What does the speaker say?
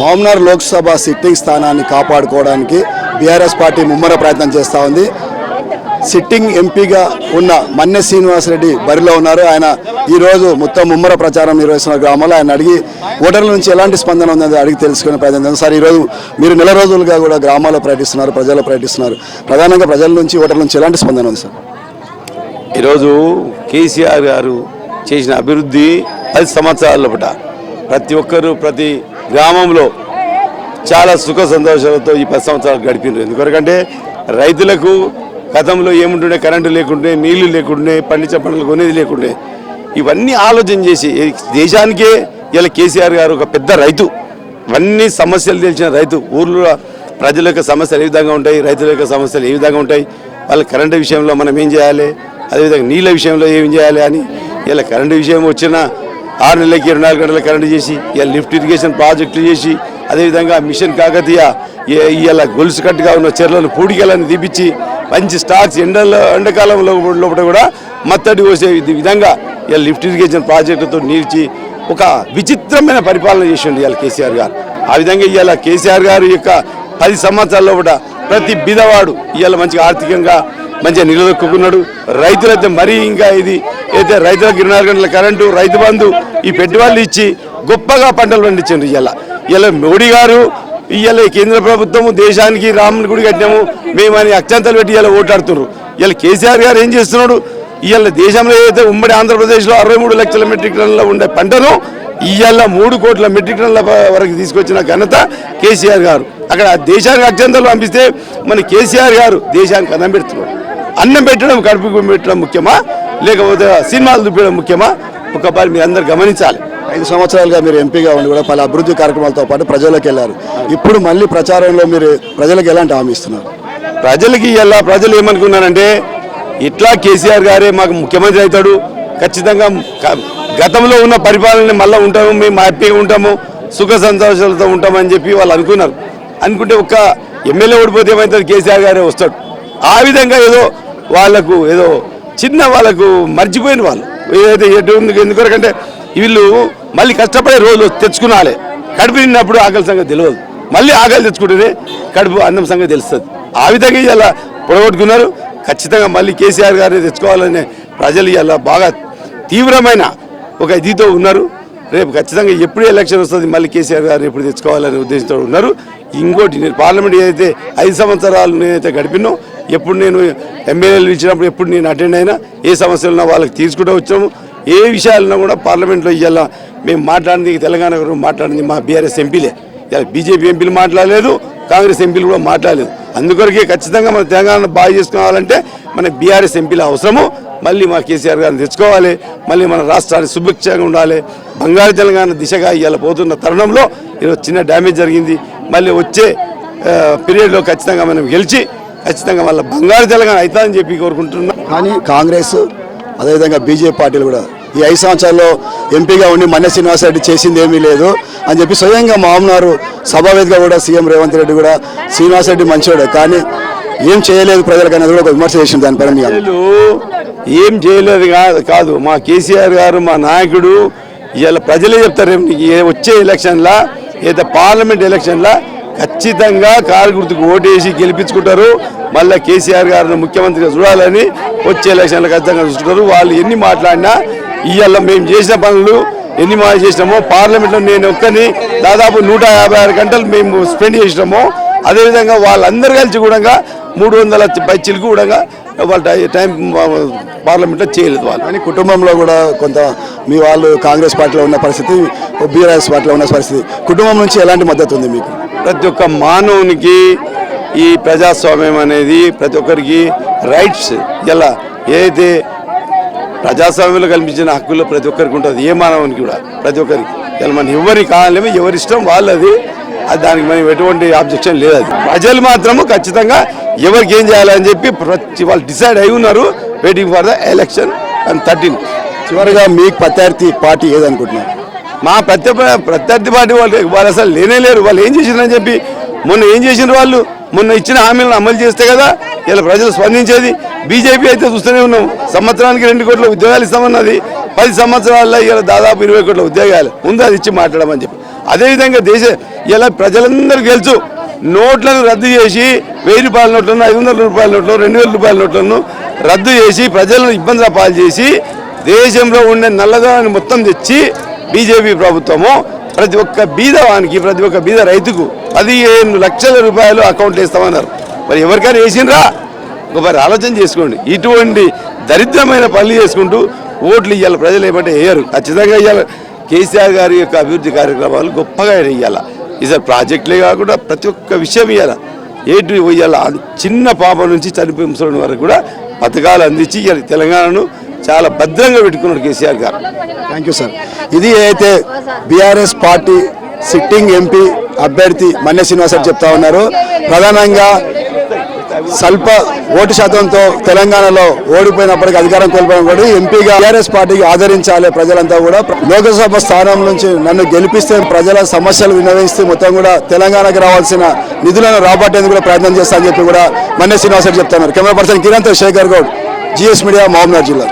Mamnoor Lok Sabha sitting స్థానాన్ని కాపాడుకోవడానికి BRS party ముమ్మర ప్రయత్నం చేస్తూ ఉంది. సిట్టింగ్ ఎంపీగా ఉన్న మన్నె శ్రీనివాసరెడ్డి బరిలో ఉన్నారు. ఆయన ఈరోజు మొత్తం ముమ్మర ప్రచారం నిర్వహిస్తున్న గ్రామంలో ఆయన అడిగి ఓటర్ల నుంచి ఎలాంటి స్పందన ఉందని అడిగి తెలుసుకునే ప్రయత్నం చేస్తాం. సార్ ఈరోజు మీరు నెల రోజులుగా కూడా గ్రామాల్లో ప్రకటిస్తున్నారు ప్రజల్లో ప్రకటిస్తున్నారు ప్రధానంగా ప్రజల నుంచి ఓటర్ల నుంచి ఎలాంటి స్పందన ఉంది సార్? ఈరోజు కేసీఆర్ గారు చేసిన అభివృద్ధి పది సంవత్సరాల పూట ప్రతి ఒక్కరూ ప్రతి గ్రామంలో చాలా సుఖ సంతోషాలతో ఈ పది సంవత్సరాలు గడిపినారు. ఎందుకంటే రైతులకు గతంలో ఏముంటుండే కరెంటు లేకుండే నీళ్ళు లేకుండే పండించే పంటలు కొనేది లేకుండే ఇవన్నీ ఆలోచన చేసి దేశానికే ఇలా కేసీఆర్ గారు ఒక పెద్ద రైతు. ఇవన్నీ సమస్యలు తెలిసిన రైతు. ఊర్లో ప్రజల యొక్క సమస్యలు ఏ విధంగా ఉంటాయి రైతుల యొక్క సమస్యలు ఏ విధంగా ఉంటాయి వాళ్ళ కరెంటు విషయంలో మనం ఏం చేయాలి అదేవిధంగా నీళ్ళ విషయంలో ఏం చేయాలి అని ఇలా కరెంటు విషయం వచ్చినా ఆరు నెలలకి ఇరవై నాలుగు గంటల కరెంటు చేసి ఇలా లిఫ్ట్ ఇరిగేషన్ ప్రాజెక్టులు చేసి అదేవిధంగా మిషన్ కాకతీయ ఇలా గొలుసు కట్టుగా ఉన్న చెర్లను పూడికలను తీపిచ్చి మంచి స్టాక్స్ ఎండలో ఎండాకాలంలో లోపల కూడా మత్తడి పోసే విధంగా ఇలా లిఫ్ట్ ఇరిగేషన్ ప్రాజెక్టుతో నిలిచి ఒక విచిత్రమైన పరిపాలన చేసిండు ఇవాళ కేసీఆర్ గారు. ఆ విధంగా ఇవాళ కేసీఆర్ గారు యొక్క పది సంవత్సరాల్లో కూడా ప్రతి బిదవాడు ఇవాళ మంచిగా ఆర్థికంగా మంచిగా నిలదొక్కున్నాడు. రైతులైతే మరీ ఇంకా ఇది అయితే రైతులకు ఇరవై నాలుగు గంటల కరెంటు రైతు బంధు ఈ పెట్టుబడులు ఇచ్చి గొప్పగా పంటలు పండించారు ఇలా ఇలా మోడీ గారు ఇవాళ కేంద్ర ప్రభుత్వము దేశానికి రాముని గుడి కట్టినాము మేము అని అత్యంతలు పెట్టి ఇలా ఓట్లాడుతున్నారు ఇలా కేసీఆర్ గారు ఏం చేస్తున్నాడు? ఇవాళ దేశంలో ఏదైతే ఉమ్మడి ఆంధ్రప్రదేశ్లో అరవై మూడు లక్షల మెట్రిక్ టన్నుల ఉండే పంటను ఇవాళ మూడు కోట్ల మెట్రిక్ టన్నుల వరకు తీసుకొచ్చిన ఘనత కేసీఆర్ గారు. అక్కడ దేశానికి అత్యంతలు పంపిస్తే మన కేసీఆర్ గారు దేశానికి అన్నం పెడుతున్నాడు. అన్నం పెట్టడం కడుపు పెట్టడం ముఖ్యమా? లేకపోతే సినిమాలు చూపించడం ముఖ్యమా? ఒకసారి మీరు అందరు గమనించాలి. ఐదు సంవత్సరాలుగా మీరు ఎంపీగా ఉండి కూడా పలు అభివృద్ధి కార్యక్రమాలతో పాటు ప్రజలకు వెళ్ళారు. ఇప్పుడు మళ్ళీ ప్రచారంలో మీరు ప్రజలకు ఎలాంటి హామీ ఇస్తున్నారు? ప్రజలకి ఇలా ప్రజలు ఏమనుకున్నారంటే ఇట్లా కేసీఆర్ గారే మాకు ముఖ్యమంత్రి అవుతాడు. ఖచ్చితంగా గతంలో ఉన్న పరిపాలన మళ్ళీ ఉంటాము మేము హ్యాపీగా ఉంటాము సుఖ సంతోషాలతో ఉంటామని చెప్పి వాళ్ళు అనుకున్నారు. అనుకుంటే ఒక్క ఎమ్మెల్యే ఓడిపోతే ఏమవుతుంది కేసీఆర్ గారే వస్తాడు. ఆ విధంగా ఏదో వాళ్ళకు ఏదో చిన్న వాళ్ళకు మర్చిపోయిన వాళ్ళు. ఏది ఎటు ఎందుకంటే వీళ్ళు మళ్ళీ కష్టపడే రోజులు తెచ్చుకునాలే కడుపు నిన్నప్పుడు ఆకలి సంగతి తెలియదు మళ్ళీ ఆకలి తెచ్చుకుంటేనే కడుపు అన్నం సంగతి తెలుస్తుంది. ఆ విధంగా ఇలా పొడగొట్టుకున్నారు. ఖచ్చితంగా మళ్ళీ కేసీఆర్ గారిని తెచ్చుకోవాలనే ప్రజలు ఇలా బాగా తీవ్రమైన ఒక ఇదితో ఉన్నారు. రేపు ఖచ్చితంగా ఎప్పుడు ఎలక్షన్ వస్తుంది మళ్ళీ కేసీఆర్ గారిని ఎప్పుడు తెచ్చుకోవాలనే ఉద్దేశంతో ఉన్నారు. ఇంకోటి నేను పార్లమెంట్ ఏదైతే ఐదు సంవత్సరాలు నేనైతే గడిపినో ఎప్పుడు నేను ఎమ్మెల్యేలు ఇచ్చినప్పుడు ఎప్పుడు నేను అటెండ్ అయినా ఏ సమస్యలున్నా వాళ్ళకి తీసుకుంటూ వచ్చాము. ఏ విషయాలన్నా కూడా పార్లమెంట్లో ఇవాళ మేము మాట్లాడింది తెలంగాణ గురించి మాట్లాడింది మా బీఆర్ఎస్ ఎంపీలే. ఇలా బీజేపీ ఎంపీలు మాట్లాడలేదు కాంగ్రెస్ ఎంపీలు కూడా మాట్లాడలేదు. అందుకొరకే ఖచ్చితంగా మన తెలంగాణ బాగా చేసుకోవాలంటే మన బీఆర్ఎస్ ఎంపీల అవసరము. మళ్ళీ మా కేసీఆర్ గారిని తెచ్చుకోవాలి మళ్ళీ మన రాష్ట్రాన్ని సుభిక్షంగా ఉండాలి. బంగారు తెలంగాణ దిశగా ఇవాళ పోతున్న తరుణంలో ఈరోజు చిన్న డ్యామేజ్ జరిగింది. మళ్ళీ వచ్చే పీరియడ్లో ఖచ్చితంగా మనం గెలిచి ఖచ్చితంగా మళ్ళీ బంగారు తెలంగాణ అవుతుందని చెప్పి కోరుకుంటున్నాం. కానీ కాంగ్రెస్ అదేవిధంగా బీజేపీ పార్టీలు కూడా ఈ ఐదు సంవత్సరాల్లో ఎంపీగా ఉండి మన్నె శ్రీనివాసరెడ్డి చేసింది ఏమీ లేదు అని చెప్పి స్వయంగా మామూనారు సభావేదిగా కూడా సీఎం రేవంత్ రెడ్డి కూడా శ్రీనివాసరెడ్డి మంచివాడే కానీ ఏం చేయలేదు ప్రజలకు అనేది కూడా ఒక విమర్శ చేసింది దానిపైన ఏం చేయలేదు కాదు కాదు. మా కేసీఆర్ గారు మా నాయకుడు ఇవాళ ప్రజలే చెప్తారు వచ్చే ఎలక్షన్లా ఏదైతే పార్లమెంట్ ఎలక్షన్లా ఖచ్చితంగా కారు గుర్తుకు ఓటేసి గెలిపించుకుంటారు. మళ్ళీ కేసీఆర్ గారిని ముఖ్యమంత్రిగా చూడాలని వచ్చే ఎలక్షన్లు ఖచ్చితంగా చూసుకుంటారు. వాళ్ళు ఎన్ని మాట్లాడినా ఇవాళ మేము చేసిన పనులు ఎన్ని మా చేసినామో పార్లమెంట్లో నేను ఒక్కని దాదాపు నూట యాభై ఆరు గంటలు మేము స్పెండ్ చేసినాము అదేవిధంగా వాళ్ళందరూ కలిసి కూడా మూడు వందల పైచీలకు కూడా వాళ్ళ టైం పార్లమెంట్లో చేయలేదు వాళ్ళు. కానీ కుటుంబంలో కూడా కొంత మీ వాళ్ళు కాంగ్రెస్ పార్టీలో ఉన్న పరిస్థితి బీఆర్ఎస్ పార్టీలో ఉన్న పరిస్థితి కుటుంబం నుంచి ఎలాంటి మద్దతు ఉంది మీకు? ప్రతి ఒక్క మానవునికి ఈ ప్రజాస్వామ్యం అనేది ప్రతి ఒక్కరికి రైట్స్ ఎలా? ఏదైతే ప్రజాస్వామ్యంలో కల్పించిన హక్కులు ప్రతి ఒక్కరికి ఉంటుంది ఏ మానవునికి కూడా ప్రతి ఒక్కరికి. ఇలా మనం ఎవరి కావాలేమో ఎవరిష్టం వాళ్ళది. అది దానికి మనం ఎటువంటి ఆబ్జెక్షన్ లేదు అది. ప్రజలు మాత్రము ఖచ్చితంగా ఎవరికి ఏం చేయాలని చెప్పి ప్రతి వాళ్ళు డిసైడ్ అయి ఉన్నారు. Waiting for the election and thirteen చివరిగా మీకు ప్రత్యర్థి పార్టీ ఏదనుకుంటున్నారు? మా ప్రత్య ప్రత్యర్థి పార్టీ వాళ్ళు వాళ్ళు అసలు లేనే లేరు. వాళ్ళు ఏం చేసిండ్రని చెప్పి మొన్న ఏం చేసిండ్రు వాళ్ళు? మొన్న ఇచ్చిన హామీలను అమలు చేస్తే కదా ఇలా ప్రజలు స్పందించేది. బీజేపీ అయితే చూస్తూనే ఉన్నాం. సంవత్సరానికి రెండు కోట్ల ఉద్యోగాలు ఇస్తామన్నది. పది సంవత్సరాల్లో ఇలా దాదాపు ఇరవై కోట్ల ఉద్యోగాలు. ముందు అది ఇచ్చి మాట్లాడమని చెప్పి. అదేవిధంగా దేశ ఇలా ప్రజలందరూ తెలుసు నోట్లను రద్దు చేసి వెయ్యి రూపాయల నోట్లను ఐదు వందల రూపాయల నోట్లను రెండు వేల రూపాయల నోట్లను రద్దు చేసి ప్రజలను ఇబ్బందుల పాలు చేసి దేశంలో ఉండే నల్లధనాన్ని మొత్తం తెచ్చి బీజేపీ ప్రభుత్వము ప్రతి ఒక్క బీదవానికి ప్రతి ఒక్క బీద రైతుకు పదిహేను లక్షల రూపాయలు అకౌంట్ వేస్తామన్నారు. మరి ఎవరికైనా వేసిండ్రా? మరి ఆలోచన చేసుకోండి. ఇటువంటి దరిద్రమైన పనులు చేసుకుంటూ ఓట్లు ఇవ్వాలి ప్రజలు ఏమంటే వేయరు. ఖచ్చితంగా ఇవ్వాలి కేసీఆర్ గారి యొక్క అభివృద్ధి కార్యక్రమాలు గొప్పగా ఇవ్వాలి ఈసారి ప్రాజెక్టులే కాకుండా ప్రతి ఒక్క విషయం ఇవ్వాలి ఏటు ఇవ్వాలి చిన్న పాప నుంచి చనిపోయి వరకు కూడా పథకాలు అందించి తెలంగాణను చాలా భద్రంగా పెట్టుకున్నాడు కేసీఆర్ గారు. థ్యాంక్ యూ సార్ ఇది అయితే బీఆర్ఎస్ పార్టీ సిట్టింగ్ ఎంపీ అభ్యర్థి మన్య శ్రీనివాస్ గారు చెప్తా ఉన్నారు. ప్రధానంగా స్వల్ప ఓటు శాతంతో తెలంగాణలో ఓడిపోయినప్పటికీ అధికారం కోల్పోయిన కూడా ఎంపీగా టీఆర్ఎస్ పార్టీకి ఆదరించాలి ప్రజలంతా కూడా. లోకసభ స్థానం నుంచి నన్ను గెలిపిస్తే ప్రజల సమస్యలు వినవిస్తే మొత్తం కూడా తెలంగాణకి రావాల్సిన నిధులను రాబట్టేందుకు కూడా ప్రయత్నం చేస్తా అని చెప్పి కూడా మన్య శ్రీనివాస్ గారు చెప్తున్నారు. Camera person Kiran Shekhar Goud GS media Mahabubnagar జిల్లా.